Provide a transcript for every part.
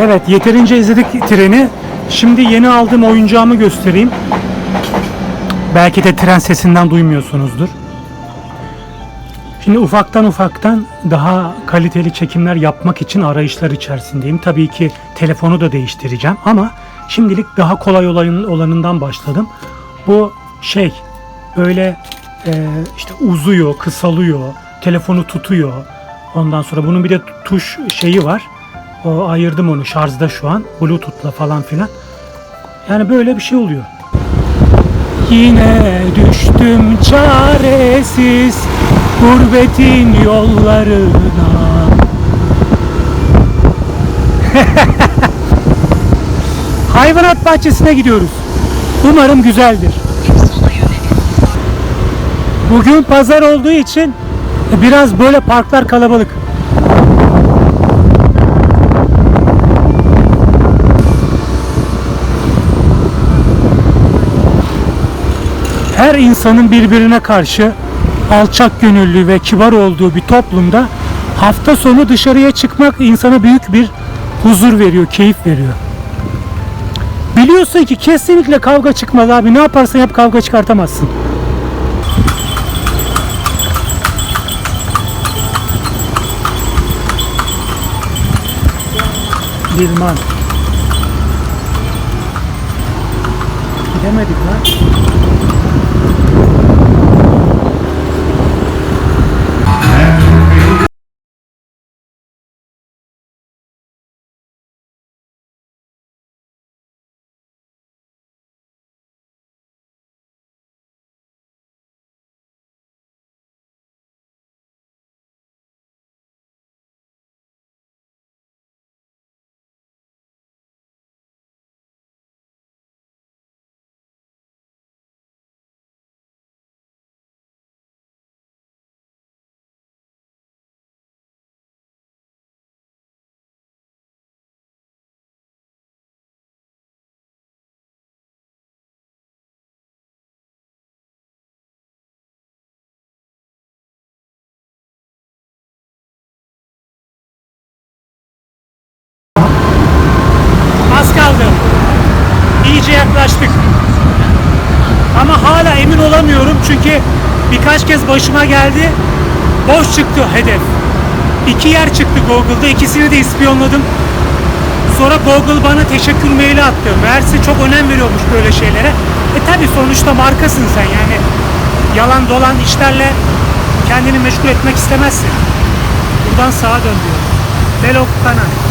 Evet yeterince izledik treni. Şimdi yeni aldığım oyuncağımı göstereyim. Belki de tren sesinden duymuyorsunuzdur. Şimdi ufaktan ufaktan daha kaliteli çekimler yapmak için arayışlar içerisindeyim. Tabii ki telefonu da değiştireceğim ama şimdilik daha kolay olanından başladım. Bu şey böyle e, işte uzuyor, kısalıyor, telefonu tutuyor. Ondan sonra bunun bir de tuş şeyi var. O ayırdım onu şarjda şu an. Bluetooth'la falan filan. Yani böyle bir şey oluyor. Yine düştüm çaresiz gurbetin yollarına. Hayvanat bahçesine gidiyoruz. Umarım güzeldir. Bugün pazar olduğu için biraz böyle parklar kalabalık. her insanın birbirine karşı alçak gönüllü ve kibar olduğu bir toplumda hafta sonu dışarıya çıkmak insana büyük bir huzur veriyor, keyif veriyor. Biliyorsun ki kesinlikle kavga çıkmaz abi. Ne yaparsan yap kavga çıkartamazsın. Bilmem. Gidemedik lan. İyice yaklaştık. Ama hala emin olamıyorum çünkü birkaç kez başıma geldi. Boş çıktı hedef. İki yer çıktı Google'da. ikisini de ispiyonladım. Sonra Google bana teşekkür maili attı. Meğerse çok önem veriyormuş böyle şeylere. E tabi sonuçta markasın sen yani. Yalan dolan işlerle kendini meşgul etmek istemezsin. Buradan sağa dön diyor. Belo Kana.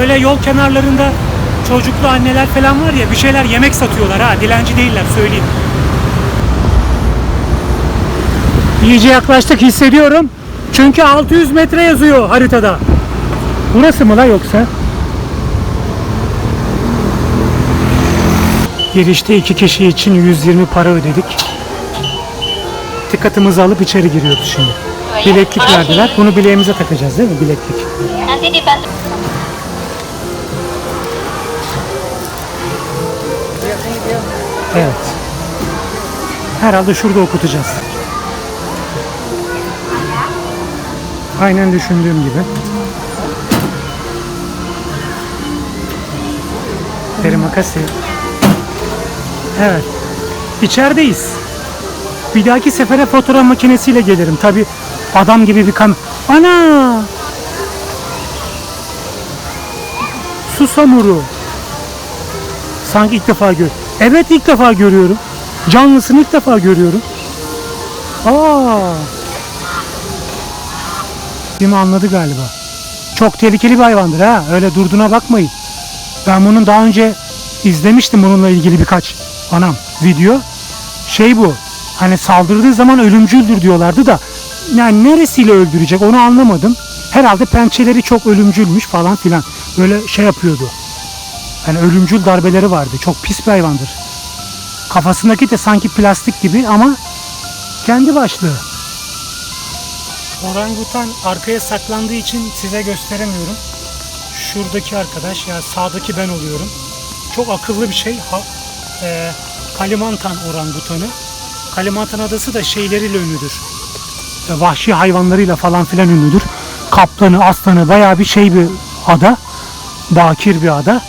Böyle yol kenarlarında çocuklu anneler falan var ya bir şeyler yemek satıyorlar ha dilenci değiller söyleyeyim. İyice yaklaştık hissediyorum. Çünkü 600 metre yazıyor haritada. Burası mı la yoksa? Girişte iki kişi için 120 para ödedik. Dikkatimizi alıp içeri giriyoruz şimdi. Bileklik verdiler. Bunu bileğimize takacağız değil mi? Bileklik. Evet. Herhalde şurada okutacağız. Aynen düşündüğüm gibi. Terimakasi. Evet. İçerideyiz. Bir dahaki sefere fotoğraf makinesiyle gelirim. Tabi adam gibi bir kam... Ana! Susamuru. Sanki ilk defa gör. Evet ilk defa görüyorum. Canlısını ilk defa görüyorum. Aa. Mi anladı galiba. Çok tehlikeli bir hayvandır ha. Öyle durduğuna bakmayın. Ben bunun daha önce izlemiştim bununla ilgili birkaç anam video. Şey bu. Hani saldırdığı zaman ölümcüldür diyorlardı da yani neresiyle öldürecek onu anlamadım. Herhalde pençeleri çok ölümcülmüş falan filan. Böyle şey yapıyordu. Yani ölümcül darbeleri vardı. Çok pis bir hayvandır. Kafasındaki de sanki plastik gibi ama kendi başlığı. Orangutan arkaya saklandığı için size gösteremiyorum. Şuradaki arkadaş ya sağdaki ben oluyorum. Çok akıllı bir şey. Ha- e, Kalimantan orangutanı. Kalimantan adası da şeyleriyle ünlüdür. E, vahşi hayvanlarıyla falan filan ünlüdür. Kaplanı, aslanı bayağı bir şey bir ada. Bakir bir ada.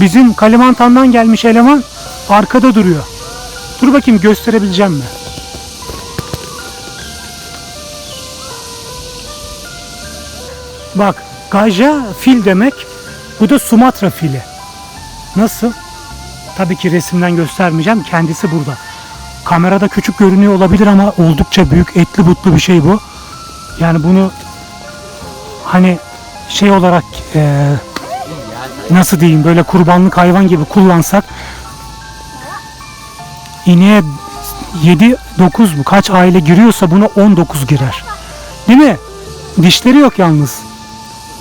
Bizim Kalimantan'dan gelmiş eleman arkada duruyor. Dur bakayım gösterebileceğim mi? Bak Gaja fil demek. Bu da Sumatra fili. Nasıl? Tabii ki resimden göstermeyeceğim. Kendisi burada. Kamerada küçük görünüyor olabilir ama oldukça büyük etli butlu bir şey bu. Yani bunu hani şey olarak eee, nasıl diyeyim böyle kurbanlık hayvan gibi kullansak ineğe 7 9 mu kaç aile giriyorsa buna 19 girer. Değil mi? Dişleri yok yalnız.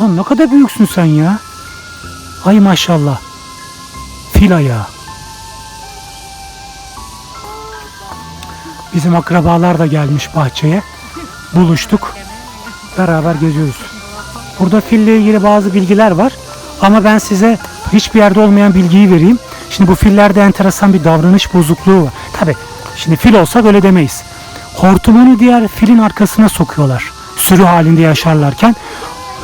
Lan ne kadar büyüksün sen ya. Ay maşallah. Fil ayağı. Bizim akrabalar da gelmiş bahçeye. Buluştuk. Beraber geziyoruz. Burada fille ilgili bazı bilgiler var. Ama ben size hiçbir yerde olmayan bilgiyi vereyim. Şimdi bu fillerde enteresan bir davranış bozukluğu var. Tabi şimdi fil olsa böyle demeyiz. Hortumunu diğer filin arkasına sokuyorlar. Sürü halinde yaşarlarken.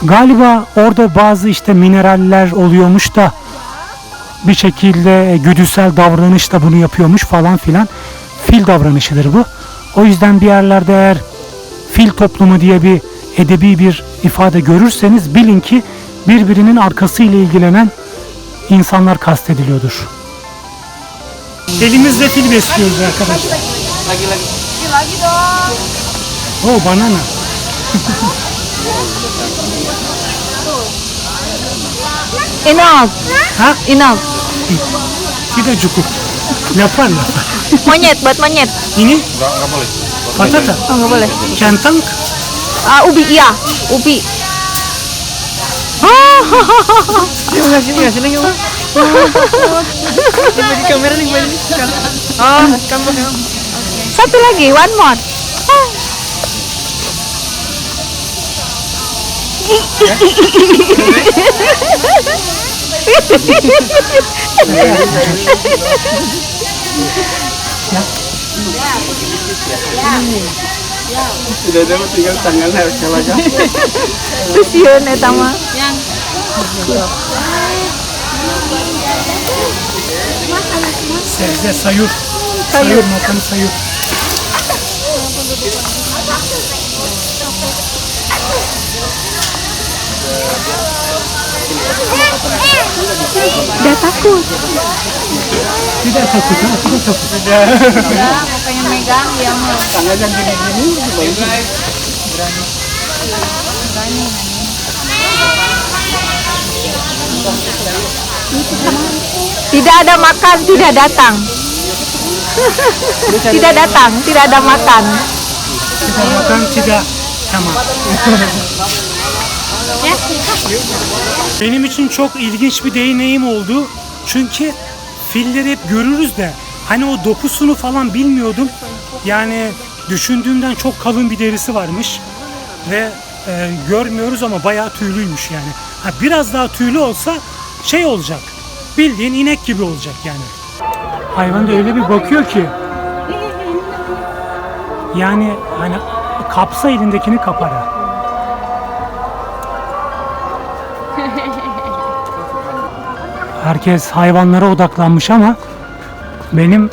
Galiba orada bazı işte mineraller oluyormuş da bir şekilde güdüsel davranış da bunu yapıyormuş falan filan. Fil davranışıdır bu. O yüzden bir yerlerde eğer fil toplumu diye bir edebi bir ifade görürseniz bilin ki birbirinin arkasıyla ilgilenen insanlar kastediliyordur. Elimizle fil besliyoruz arkadaşlar. Oh banana. Enough. Hah? Enough. Tidak cukup. Lapar lapar. Monyet, buat monyet. Ini? Patata. Oh, nggak boleh. Kentang. Ah, ubi, iya. Ubi. Sini enggak sini enggak sini enggak. Coba kamera nih banyak. Oh, kamu Satu lagi, one more. Ya. Sudah ada tinggal tangan ya. Eh, Yang Sebze sayur. Sayur makanı sayur. Udah takut. Tidak takut. Tidak takut. Ya, pengen megang dia mah. Tangan yang gini-gini. Tidak ada makan, tidak datang. tidak datang, tidak ada makan. Tidak makan tidak tamam. Benim için çok ilginç bir deneyim oldu. Çünkü filleri hep görürüz de hani o dokusunu falan bilmiyordum. Yani düşündüğümden çok kalın bir derisi varmış ve e, görmüyoruz ama bayağı tüylüymüş yani. Ha, biraz daha tüylü olsa şey olacak. Bildiğin inek gibi olacak yani. Hayvan da öyle bir bakıyor ki yani hani kapsa elindekini kapar. Herkes hayvanlara odaklanmış ama benim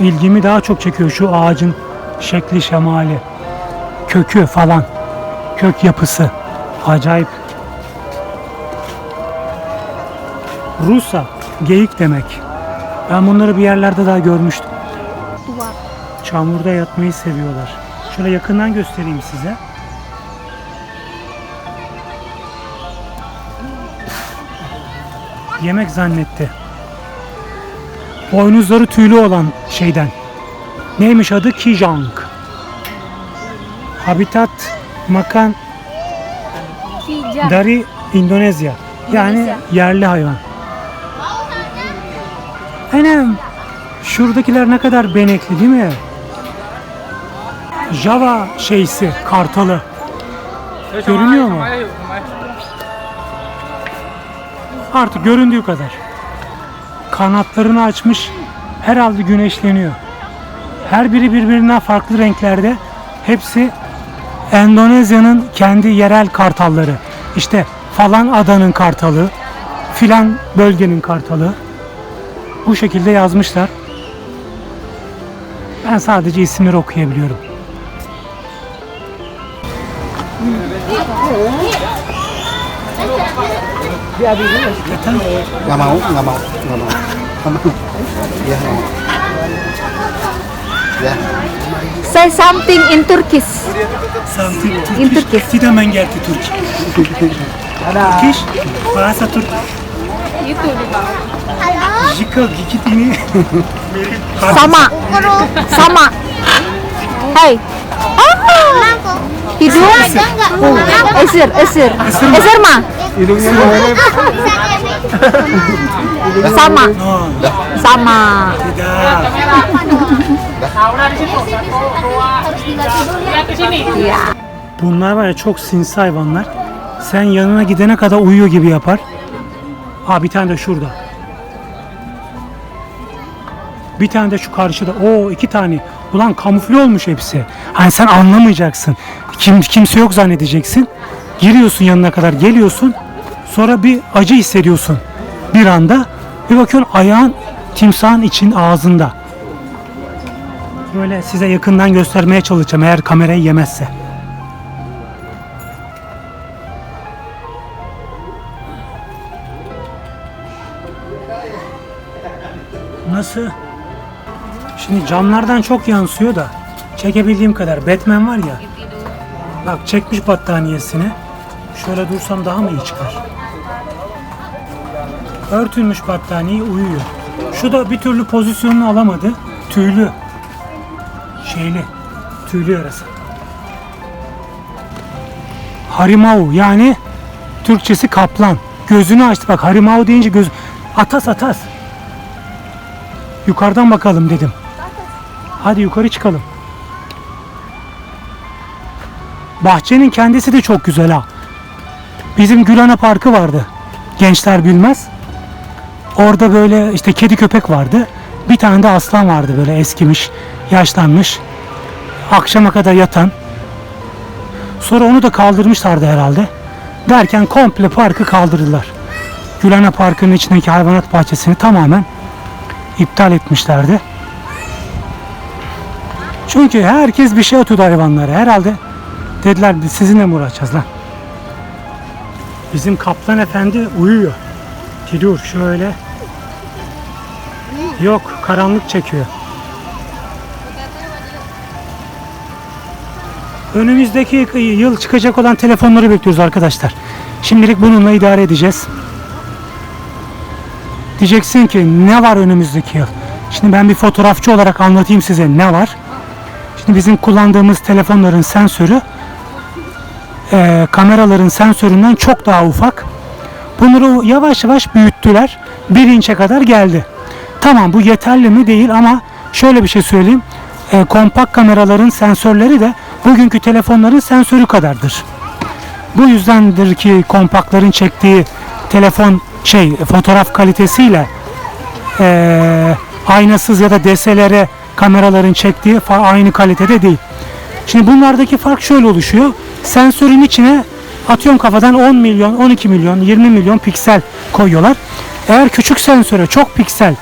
ilgimi daha çok çekiyor şu ağacın şekli şemali, kökü falan, kök yapısı. Acayip. Rusa, geyik demek. Ben bunları bir yerlerde daha görmüştüm. Çamurda yatmayı seviyorlar. Şöyle yakından göstereyim size. Yemek zannetti. Boynuzları tüylü olan şeyden. Neymiş adı? Kijang. Habitat makan dari Endonezya. Yani yerli hayvan. Anam şuradakiler ne kadar benekli değil mi? Java şeysi, kartalı. Görünüyor mu? Artık göründüğü kadar. Kanatlarını açmış, herhalde güneşleniyor. Her biri birbirinden farklı renklerde. Hepsi Endonezya'nın kendi yerel kartalları. İşte falan adanın kartalı, filan bölgenin kartalı. Bu şekilde yazmışlar. Ben sadece isimleri okuyabiliyorum. Nggak mau, nggak mau, nggak mau. Ya. Ya. Say something in Turkish. Something In Turkish. Tidak mengerti Türk. Turkish, bahasa Türk. Jika gigit ini Sama. Sama. Hai. Oh. Hidung. Oh. Esir, esir. Esir mah. Hidungnya mirip. Sama. Sama. Bunlar var ya çok sinsi hayvanlar. Sen yanına gidene kadar uyuyor gibi yapar. Ha bir tane de şurada. Bir tane de şu karşıda. Oo iki tane. Ulan kamufle olmuş hepsi. Hani sen anlamayacaksın. Kim kimse yok zannedeceksin. Giriyorsun yanına kadar geliyorsun. Sonra bir acı hissediyorsun. Bir anda bir bakıyorsun ayağın timsahın için ağzında. Böyle size yakından göstermeye çalışacağım eğer kamerayı yemezse. Nasıl? Şimdi camlardan çok yansıyor da çekebildiğim kadar. Batman var ya. Bak çekmiş battaniyesini. Şöyle dursam daha mı iyi çıkar? Örtülmüş battaniye uyuyor. Şu da bir türlü pozisyonunu alamadı. Tüylü. Şeyli. Tüylü yarası. Harimau yani Türkçesi kaplan. Gözünü açtı bak Harimau deyince göz atas atas. Yukarıdan bakalım dedim. Hadi yukarı çıkalım. Bahçenin kendisi de çok güzel ha. Bizim Gülhane Parkı vardı. Gençler bilmez. Orada böyle işte kedi köpek vardı. Bir tane de aslan vardı böyle eskimiş, yaşlanmış. Akşama kadar yatan. Sonra onu da kaldırmışlardı herhalde. Derken komple parkı kaldırdılar. Gülhane Parkı'nın içindeki hayvanat bahçesini tamamen iptal etmişlerdi. Çünkü herkes bir şey atıyordu hayvanlara. Herhalde dediler biz sizinle mi uğraşacağız lan? Bizim kaplan efendi uyuyor. Gidiyor şöyle. Yok karanlık çekiyor. Önümüzdeki yıl çıkacak olan telefonları bekliyoruz arkadaşlar. Şimdilik bununla idare edeceğiz. Diyeceksin ki ne var önümüzdeki yıl? Şimdi ben bir fotoğrafçı olarak anlatayım size ne var. Şimdi bizim kullandığımız telefonların sensörü eee, kameraların sensöründen çok daha ufak. Bunları yavaş yavaş büyüttüler. Bir inçe kadar geldi. Tamam bu yeterli mi değil ama şöyle bir şey söyleyeyim. Eee, kompakt kameraların sensörleri de bugünkü telefonların sensörü kadardır. Bu yüzdendir ki kompaktların çektiği telefon şey fotoğraf kalitesiyle eee, aynasız ya da DSLR kameraların çektiği aynı kalitede değil. Şimdi bunlardaki fark şöyle oluşuyor. Sensörün içine atıyorum kafadan 10 milyon, 12 milyon, 20 milyon piksel koyuyorlar. Eğer küçük sensöre çok piksel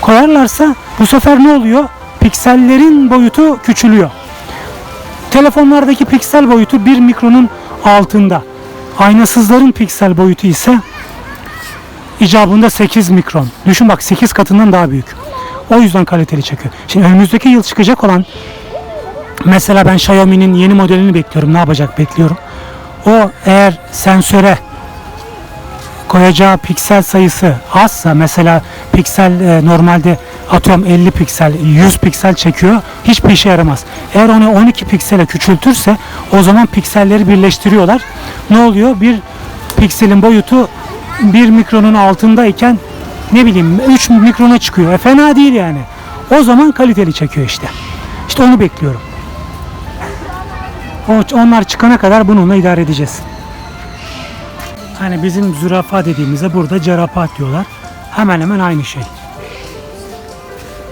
koyarlarsa bu sefer ne oluyor? Piksellerin boyutu küçülüyor. Telefonlardaki piksel boyutu 1 mikronun altında. Aynasızların piksel boyutu ise icabında 8 mikron. Düşün bak 8 katından daha büyük. O yüzden kaliteli çekiyor. Şimdi önümüzdeki yıl çıkacak olan mesela ben Xiaomi'nin yeni modelini bekliyorum. Ne yapacak bekliyorum. O eğer sensöre koyacağı piksel sayısı azsa mesela piksel e, normalde atıyorum 50 piksel 100 piksel çekiyor hiçbir işe yaramaz. Eğer onu 12 piksele küçültürse o zaman pikselleri birleştiriyorlar. Ne oluyor? Bir pikselin boyutu 1 mikronun altındayken ne bileyim 3 mikrona çıkıyor. E, fena değil yani. O zaman kaliteli çekiyor işte. İşte onu bekliyorum. Onlar çıkana kadar bununla idare edeceğiz. Hani bizim zürafa dediğimizde burada cerapat diyorlar. Hemen hemen aynı şey.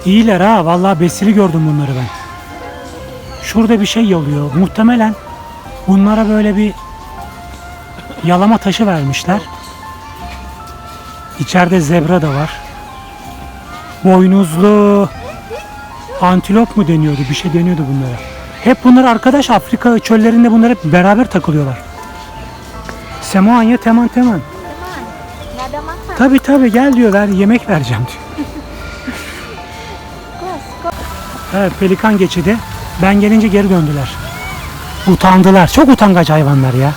İyiler ha. Vallahi besili gördüm bunları ben. Şurada bir şey yalıyor. Muhtemelen bunlara böyle bir yalama taşı vermişler. İçeride zebra da var. Boynuzlu antilop mu deniyordu? Bir şey deniyordu bunlara. Hep bunlar arkadaş Afrika çöllerinde bunlar hep beraber takılıyorlar. Semuanya teman teman. Tabi tabi gel diyor ver yemek vereceğim diyor. Evet pelikan geçidi. Ben gelince geri döndüler. Utandılar. Çok utangaç hayvanlar ya.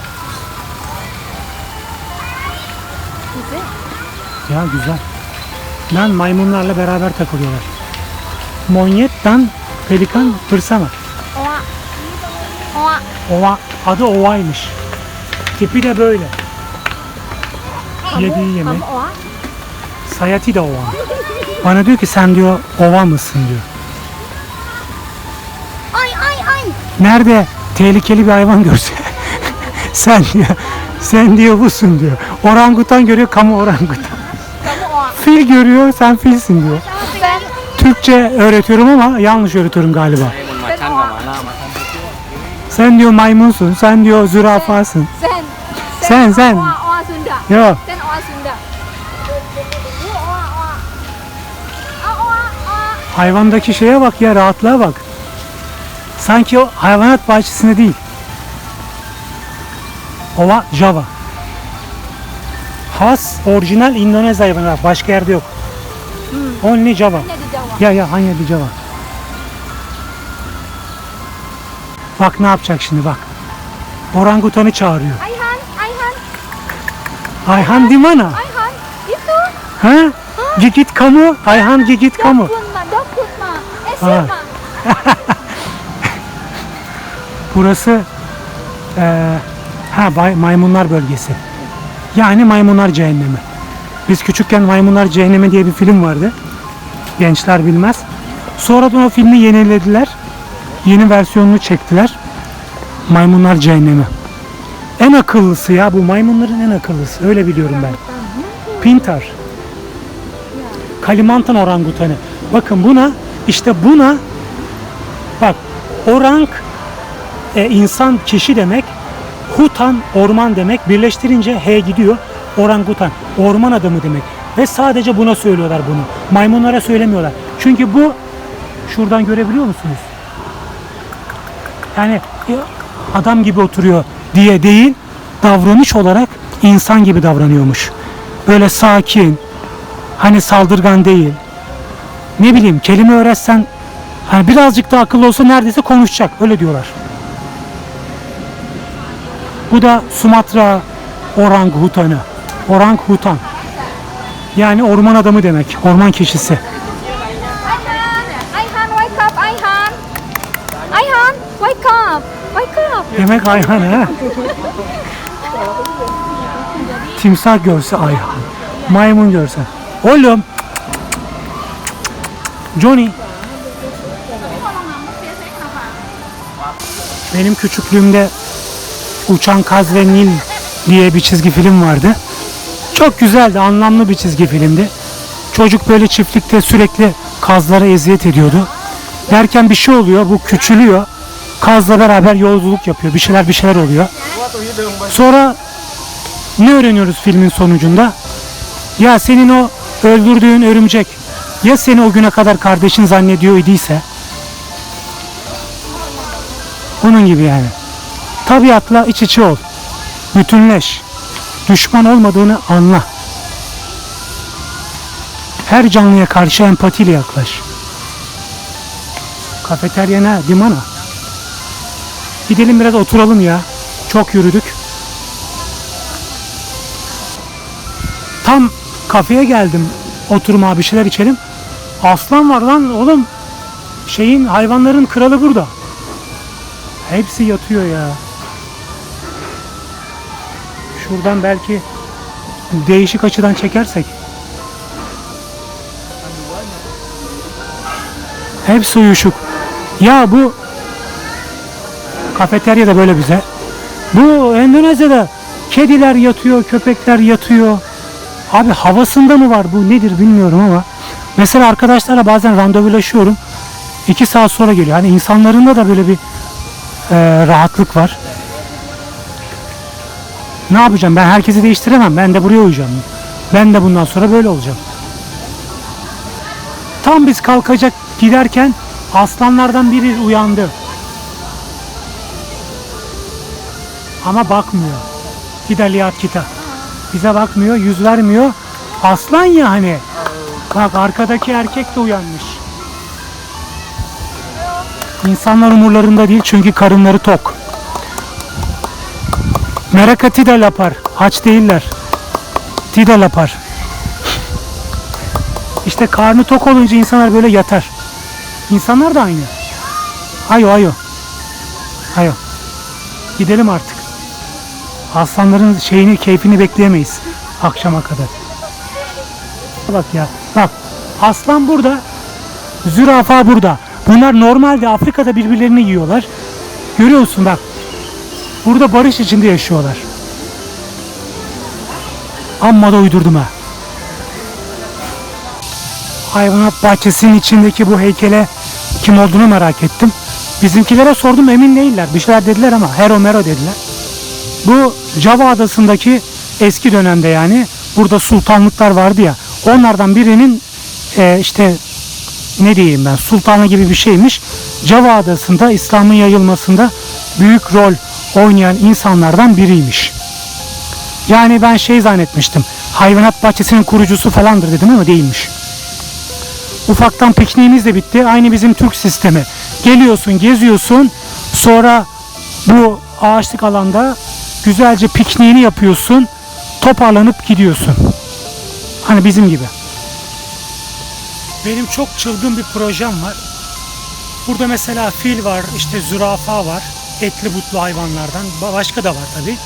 Ya güzel. Ben maymunlarla beraber takılıyorlar. Monyettan pelikan hırsama. Oa. Oa. Ova, adı ovaymış. Tipi de böyle. Yediği yemek. Sayati de ova. Bana diyor ki sen diyor ova mısın diyor. Ay ay ay. Nerede tehlikeli bir hayvan görse sen diyor sen diyor busun diyor. Orangutan görüyor kamu orangutan. Fil görüyor sen filsin diyor. Sen Türkçe öğretiyorum ama yanlış öğretiyorum galiba. sen diyor maymunsun, sen diyor zürafasın. Sen. Sen, sen. Sunda. Yok Sen Sunda. Bu. Aa, oa. hayvandaki şeye bak ya rahatlığa bak. Sanki o hayvanat bahçesinde değil. Ova Java. Has orijinal İndonez hayvanı başka yerde yok. Only Java. Ya ya hanya di Java. Bak ne yapacak şimdi bak. Orangutanı çağırıyor. Ayhan, Ayhan, Ayhan di mana? Ayhan. Itu. Ha? Gigit kamu? Ayhan gigit kamu? Dokun ma, dokun ma. Ha. Esir ma. Burası eee ha bay- maymunlar bölgesi. Yani maymunlar cehennemi. Biz küçükken Maymunlar Cehennemi diye bir film vardı. Gençler bilmez. Sonradan o filmi yenilediler. Yeni versiyonunu çektiler. Maymunlar Cehennemi. En akıllısı ya bu maymunların en akıllısı. Öyle biliyorum ben. Pintar. Kalimantan orangutanı. Bakın buna işte buna bak orang e, insan kişi demek hutan orman demek. Birleştirince he gidiyor. Orangutan. Orman adamı demek. Ve sadece buna söylüyorlar bunu. Maymunlara söylemiyorlar. Çünkü bu şuradan görebiliyor musunuz? Yani e, adam gibi oturuyor diye değil davranış olarak insan gibi davranıyormuş. Böyle sakin hani saldırgan değil. Ne bileyim kelime öğretsen hani birazcık da akıllı olsa neredeyse konuşacak. Öyle diyorlar bu da Sumatra orangutanı. Orangutan. Yani orman adamı demek. Orman kişisi. Ayhan, Ayhan, wake up, Ayhan. Ayhan, wake up, wake up. Demek Ayhan ha. Timsah görse Ayhan. Maymun görse. Oğlum. Johnny. Benim küçüklüğümde Uçan Kaz ve Nil diye bir çizgi film vardı. Çok güzeldi, anlamlı bir çizgi filmdi. Çocuk böyle çiftlikte sürekli kazlara eziyet ediyordu. Derken bir şey oluyor, bu küçülüyor. Kazla beraber yolculuk yapıyor, bir şeyler bir şeyler oluyor. Sonra ne öğreniyoruz filmin sonucunda? Ya senin o öldürdüğün örümcek ya seni o güne kadar kardeşin zannediyor idiyse bunun gibi yani. Tabiatla iç içe ol. Bütünleş. Düşman olmadığını anla. Her canlıya karşı empatiyle yaklaş. Kafeteryana dimana. Gidelim biraz oturalım ya. Çok yürüdük. Tam kafeye geldim. Oturma bir şeyler içelim. Aslan var lan oğlum. Şeyin hayvanların kralı burada. Hepsi yatıyor ya. Şuradan belki değişik açıdan çekersek. Hepsi uyuşuk. Ya bu kafeterya da böyle bize. Bu Endonezya'da kediler yatıyor, köpekler yatıyor. Abi havasında mı var bu nedir bilmiyorum ama Mesela arkadaşlarla bazen randevulaşıyorum. 2 saat sonra geliyor. Hani insanlarında da böyle bir e, rahatlık var. Ne yapacağım? Ben herkesi değiştiremem. Ben de buraya uyacağım. Ben de bundan sonra böyle olacağım. Tam biz kalkacak giderken aslanlardan biri uyandı. Ama bakmıyor. Gidaliyat kita. Bize bakmıyor, yüz vermiyor. Aslan ya hani. Bak arkadaki erkek de uyanmış. İnsanlar umurlarında değil çünkü karınları tok. Meraka tida lapar. Aç değiller. Tida lapar. İşte karnı tok olunca insanlar böyle yatar. İnsanlar da aynı. Ayo ayo. Ayo. Gidelim artık. Aslanların şeyini, keyfini bekleyemeyiz akşama kadar. Bak ya, bak. Aslan burada, zürafa burada. Bunlar normalde Afrika'da birbirlerini yiyorlar. Görüyorsun bak. Burada barış içinde yaşıyorlar. Amma da uydurdum ha. Hayvanat bahçesinin içindeki bu heykele kim olduğunu merak ettim. Bizimkilere sordum emin değiller. Bir şeyler dediler ama Hero Mero dediler. Bu Java adasındaki eski dönemde yani burada sultanlıklar vardı ya onlardan birinin e, işte ne diyeyim ben sultanı gibi bir şeymiş. Java adasında İslam'ın yayılmasında büyük rol oynayan insanlardan biriymiş. Yani ben şey zannetmiştim. Hayvanat bahçesinin kurucusu falandır dedim ama değilmiş. Ufaktan pikniğimiz de bitti. Aynı bizim Türk sistemi. Geliyorsun, geziyorsun. Sonra bu ağaçlık alanda güzelce pikniğini yapıyorsun. Toparlanıp gidiyorsun. Hani bizim gibi. Benim çok çılgın bir projem var. Burada mesela fil var, işte zürafa var. Etli butlu hayvanlardan. Ba- Başka da var tabi.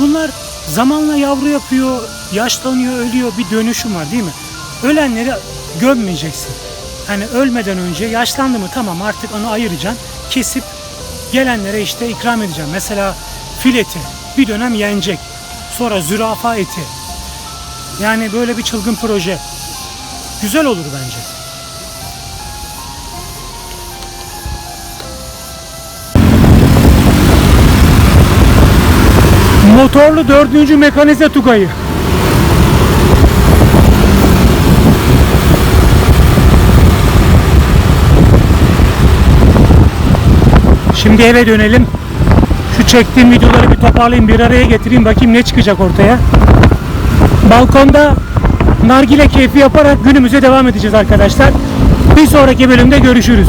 bunlar zamanla yavru yapıyor, yaşlanıyor, ölüyor. Bir dönüşüm var değil mi? Ölenleri gömmeyeceksin. Hani ölmeden önce yaşlandı mı tamam artık onu ayıracaksın. Kesip gelenlere işte ikram edeceğim. Mesela fil eti bir dönem yenecek. Sonra zürafa eti. Yani böyle bir çılgın proje. Güzel olur bence. Motorlu dördüncü mekanize Tugay'ı. Şimdi eve dönelim. Şu çektiğim videoları bir toparlayayım, bir araya getireyim. Bakayım ne çıkacak ortaya. Balkonda nargile keyfi yaparak günümüze devam edeceğiz arkadaşlar. Bir sonraki bölümde görüşürüz.